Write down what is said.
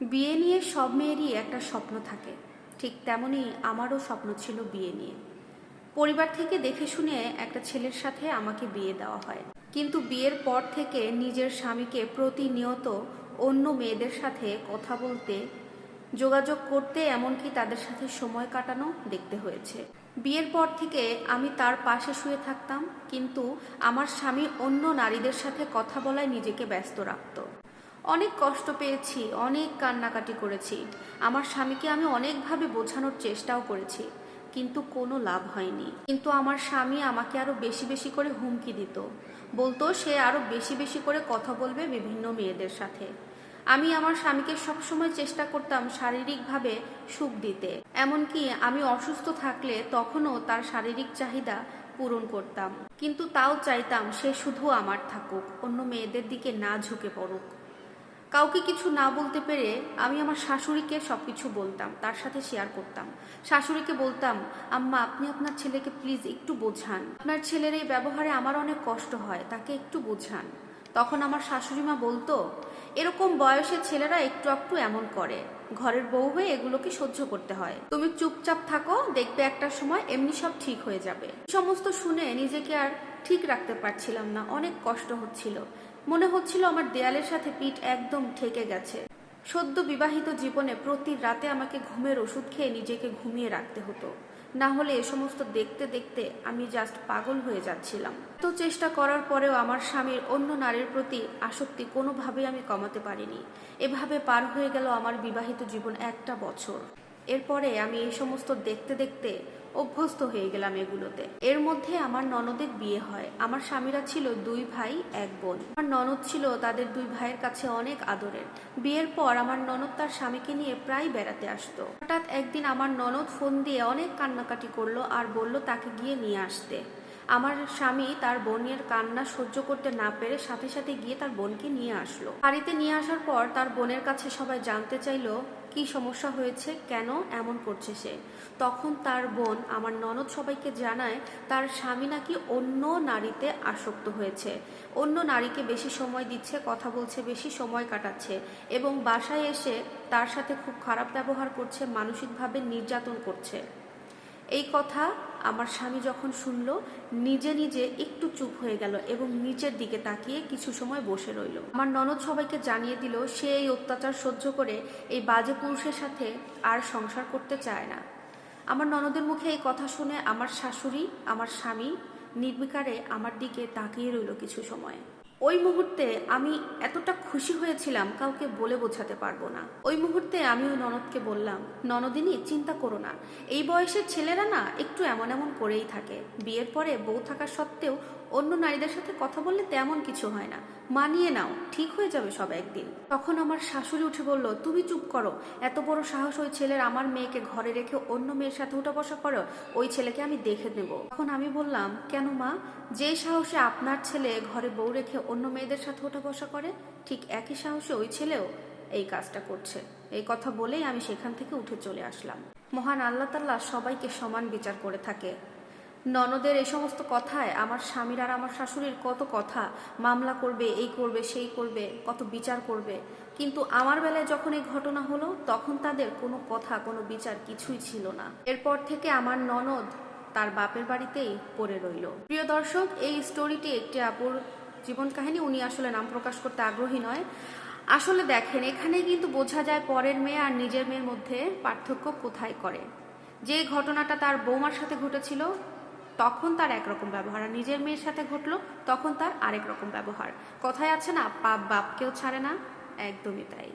বিয়ে নিয়ে সব মেয়েরই একটা স্বপ্ন থাকে। ঠিক তেমনই আমারও স্বপ্ন ছিল বিয়ে নিয়ে। পরিবার থেকে দেখে শুনে একটা ছেলের সাথে আমাকে বিয়ে দেওয়া হয়। কিন্তু বিয়ের পর থেকে নিজের স্বামীকে প্রতিনিয়ত অন্য মেয়েদের সাথে কথা বলতে, যোগাযোগ করতে, এমনকি তাদের সাথে সময় কাটানো দেখতে হয়েছে। বিয়ের পর থেকে আমি তার পাশে শুয়ে থাকতাম, কিন্তু আমার স্বামী অন্য নারীদের সাথে কথা বলায় নিজেকে ব্যস্ত রাখত। অনেক কষ্ট পেয়েছি, অনেক কান্নাকাটি করেছি। আমার স্বামীকে আমি অনেকভাবে বোঝানোর চেষ্টাও করেছি, কিন্তু কোনো লাভ হয়নি। কিন্তু আমার স্বামী আমাকে আরও বেশি বেশি করে হুমকি দিত। বলতো, সে আরও বেশি বেশি করে কথা বলবে বিভিন্ন মেয়েদের সাথে। আমি আমার স্বামীকে সবসময় চেষ্টা করতাম শারীরিকভাবে সুখ দিতে। এমনকি আমি অসুস্থ থাকলে তখনও তার শারীরিক চাহিদা পূরণ করতাম। কিন্তু তাও চাইতাম সে শুধু আমার থাকুক, অন্য মেয়েদের দিকে না ঝুঁকে পড়ুক। কাউকে কিছু না বলতে পেরে আমি আমার শাশুড়িকে সবকিছু বলতাম, তার সাথে শেয়ার করতাম। শাশুড়িকে বলতাম, আম্মা, আপনি আপনার ছেলেকে প্লিজ একটু বোঝান। আপনার ছেলের এই ব্যবহারে আমার অনেক কষ্ট হয়, তাকে একটু বোঝান। তখন আমার শাশুড়ি মা বলতো, এরকম বয়সের ছেলেরা একটু একটু এমন করে। ঘরের বউ হয়ে এগুলোকে সহ্য করতে হয়। তুমি চুপচাপ থাকো, দেখবে একটা সময় এমনি সব ঠিক হয়ে যাবে। সমস্ত শুনে নিজেকে আর ঠিক রাখতে পারছিলাম না, অনেক কষ্ট হচ্ছিল। মনে হচ্ছিল আমার দেয়ালের সাথে পিঠ একদম ঠেকে গেছে। সদ্য বিবাহিত জীবনে প্রতি রাতে আমাকে ঘুমের ওষুধ খেয়ে নিজেকে ঘুমিয়ে রাখতে হতো। না হলে এ সমস্ত দেখতে দেখতে আমি জাস্ট পাগল হয়ে যাচ্ছিলাম। তো চেষ্টা করার পরেও আমার স্বামীর অন্য নারীর প্রতি আসক্তি কোনোভাবে আমি কমাতে পারিনি। এভাবে পার হয়ে গেল আমার বিবাহিত জীবন একটা বছর। এরপরে আমি এই সমস্ত দেখতে দেখতে অভ্যস্ত হয়ে গেলাম এগুলোতে। এর মধ্যে আমার ননদের বিয়ে হয়। আমার স্বামীরা ছিল দুই ভাই, এক বোন। আমার ননদ ছিল তাদের দুই ভাইয়ের কাছে অনেক আদরের। বিয়ের পর আমার ননদ তার স্বামীকে নিয়ে প্রায় বেড়াতে আসতো। হঠাৎ একদিন আমার ননদ ফোন দিয়ে অনেক কান্নাকাটি করল আর বলল তাকে গিয়ে নিয়ে আসতে। আমার স্বামী তার বোনের কান্না সহ্য করতে না পেরে সাথে সাথে গিয়ে তার বোনকে নিয়ে আসলো। বাড়িতে নিয়ে আসার পর তার বোনের কাছে সবাই জানতে চাইলো, কি সমস্যা হয়েছে? কেন এমন করছে সে? তখন তার বোন আমার ননদ সবাইকে জানায়, তার স্বামী নাকি অন্য নারীতে আসক্ত হয়েছে। অন্য নারীকে বেশি সময় দিচ্ছে, কথা বলছে, বেশি সময় কাটাচ্ছে এবং বাসায় এসে তার সাথে খুব খারাপ ব্যবহার করছে, মানসিকভাবে নির্যাতন করছে। এই কথা আমার স্বামী যখন শুনল, নিজে নিজে একটু চুপ হয়ে গেল এবং নিচের দিকে তাকিয়ে কিছু সময় বসে রইল। আমার ননদ সবাইকে জানিয়ে দিল, সে এই অত্যাচার সহ্য করে এই বাজে পুরুষের সাথে আর সংসার করতে চায় না। আমার ননদের মুখে এই কথা শুনে আমার শাশুড়ি, আমার স্বামী নির্বিকারে আমার দিকে তাকিয়ে রইল কিছু সময়। ওই মুহূর্তে আমি এতটা খুশি হয়েছিলাম কাউকে বলে বোঝাতে পারব না। ওই মুহূর্তে আমি ওই ননদকে বললাম, ননদিনী, চিন্তা করো না। এই বয়সের ছেলেরা না একটু এমন এমন করেই থাকে। বিয়ের পরে বউ থাকা সত্ত্বেও অন্য নারীদের সাথে কথা বললে তেমন কিছু হয় না। মানিয়ে নাও, ঠিক হয়ে যাবে সব একদিন। তখন আমার শাশুড়ি উঠে বলল, তুমি চুপ করো। এত বড় সাহস ওই ছেলের আমার মেয়েকে ঘরে রেখে অন্য মেয়ের সাথে উঠা বসা করো, ওই ছেলেকে আমি দেখে নেব। তখন আমি বললাম, কেন মা? যে সাহসে আপনার ছেলে ঘরে বউ রেখে অন্য মেয়েদের সাথে উঠা বসা করে, ঠিক একই সাহসে ওই ছেলেও এই কাজটা করছে। এই কথা বলেই আমি সেখান থেকে উঠে চলে আসলাম। মহান আল্লাহ তাল্লাহ সবাইকে সমান বিচার করে থাকে। ননদের এই সমস্ত কথায় আমার স্বামীর আর আমার শাশুড়ির কত কথা, মামলা করবে, এই করবে, সেই করবে, কত বিচার করবে। কিন্তু আমার বেলায় যখন এই ঘটনা হলো, তখন তাদের কোনো কথা, কোনো বিচার কিছুই ছিল না। এরপর থেকে আমার ননদ তার বাপের বাড়িতেই পড়ে রইল। প্রিয় দর্শক, এই স্টোরিটি একটি আপুর জীবন কাহিনী। উনি আসলে নাম প্রকাশ করতে আগ্রহী নয়। আসলে দেখেন এখানে কিন্তু বোঝা যায় পরের মেয়ে আর নিজের মেয়ের মধ্যে পার্থক্য কোথায় করে। যে ঘটনাটা তার বৌমার সাথে ঘটেছিল তখন তার একরকম ব্যবহার। আর নিজের মেয়ের সাথে ঘটলো তখন তার আরেক রকম ব্যবহার। কথায় আছে না, পাপ বাপকেও ছাড়ে না। একদমই তাই।